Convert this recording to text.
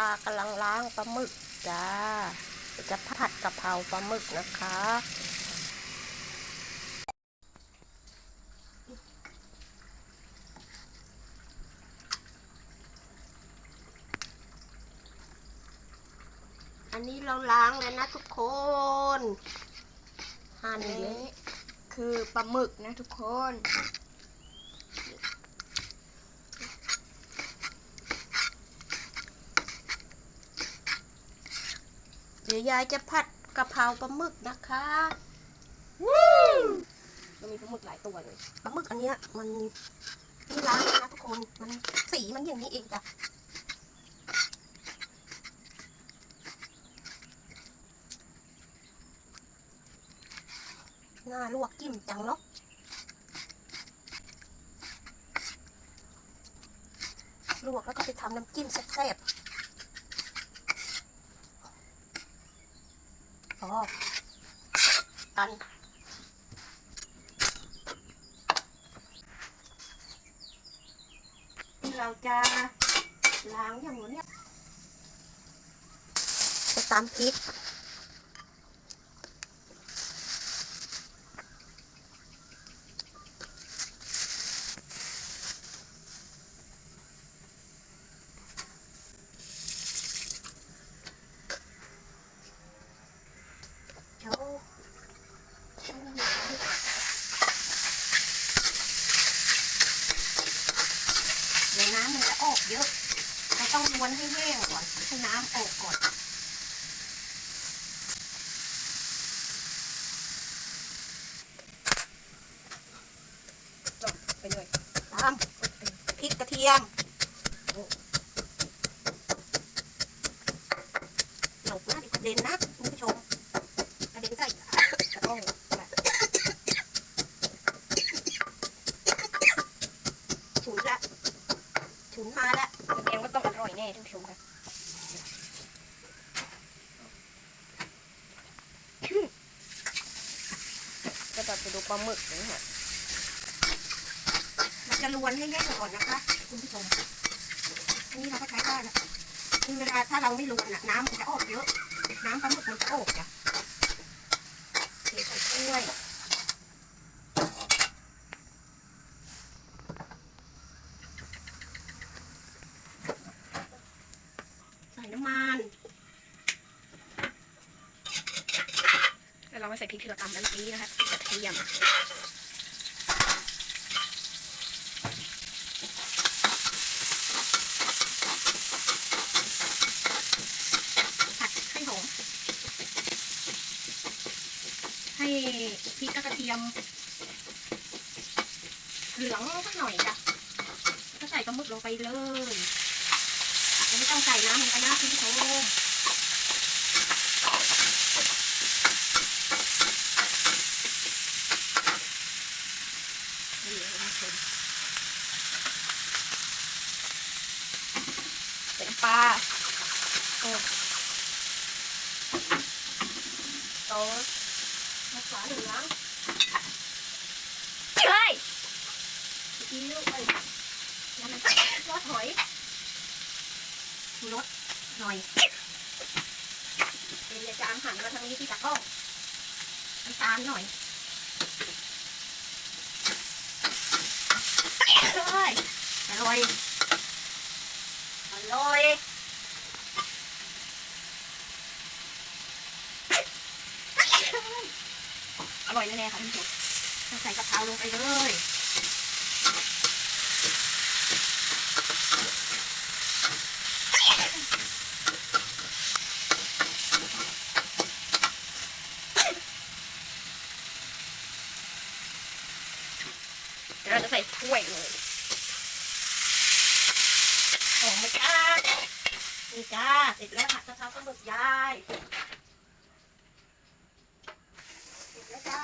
ปลากำลังล้างปลาหมึกจ้า จะผัดกะเพราปลาหมึกนะคะ อันนี้เราล้างแล้วนะทุกคน หั่นนเลนี้ยคือปลาหมึกนะทุกคน ดี๋ยวยายจะผัดกะเพราปลาหมึกนะคะมันมีปลาหมึกหลายตัวเลยปลาหมึกอันเนี้ยมันนี่ล้างแล้วนะทุกคนมันสีมันอย่างนี้เองจ้ะหน้าลวกจิ้มจังเนาะลวกแล้วก็ไปทำน้ำจิ้มแซ่บๆ อันเราจะล้างอย่างนี้จะตามพริกเดี๋ยวในน้ำมันจะออกเยอะเราต้องม้ วนให้แห้งก่อนให้น้ำออกก่อนไปเลยตามพริกกระเทียมหลบนะเดี๋ยวกระเด็นนะคุณผู้ชมกระเด็นใส่กระต้องฉุนละฉุนมาละ แสดงว่าต้องอร่อยแน่ท่านผู้ชมค่ะจะแบบไปดูปลาหมึกนะฮะเราจะลวนให้แห้งก่อนนะคะ คุณผู้ชม อันนี้เราก็ใช้ได้นะคือเวลาถ้าเราไม่ลวนน้ำมันจะออกเยอะ น้ำปลาหมึกมันจะออกจ้ะเทใส่ถ้วย ใส่น้ำมัน แล้วเรามา ใส่พริกที่เราตำแล้วเมื่อกี้นะคะกระเทียมผัดให้หอมให้พริกกระเทียม เหลืองสักหน่อยจ้ะก็ใส่ปลาหมึกลงไปเลยไม่ต้องใส่น้ำลงไปนะคุณผู้ชมนี่คุณผู้ชม ใส่น้ำปลาโอ้โต๊ะมะขาเหลือเฮ้ยซีอิ๊วไปแล้วมันรสหอยรสหน่อย เป็นยาจามหันมาทางนี้ที่ตะกร้องน้ำตาลหน่อยเฮ้ย อร่อยอร่อยอร่อยแน่ๆค่ะท่านผู้ชมใส่กะเพราลงไปเลยเดี๋ยวเราจะใส่ถ้วยเลย หอมไหมจ้า นี่จ้าเสร็จแล้วผัดกะเพราปลาหมึกยายเสร็จแล้วจ้า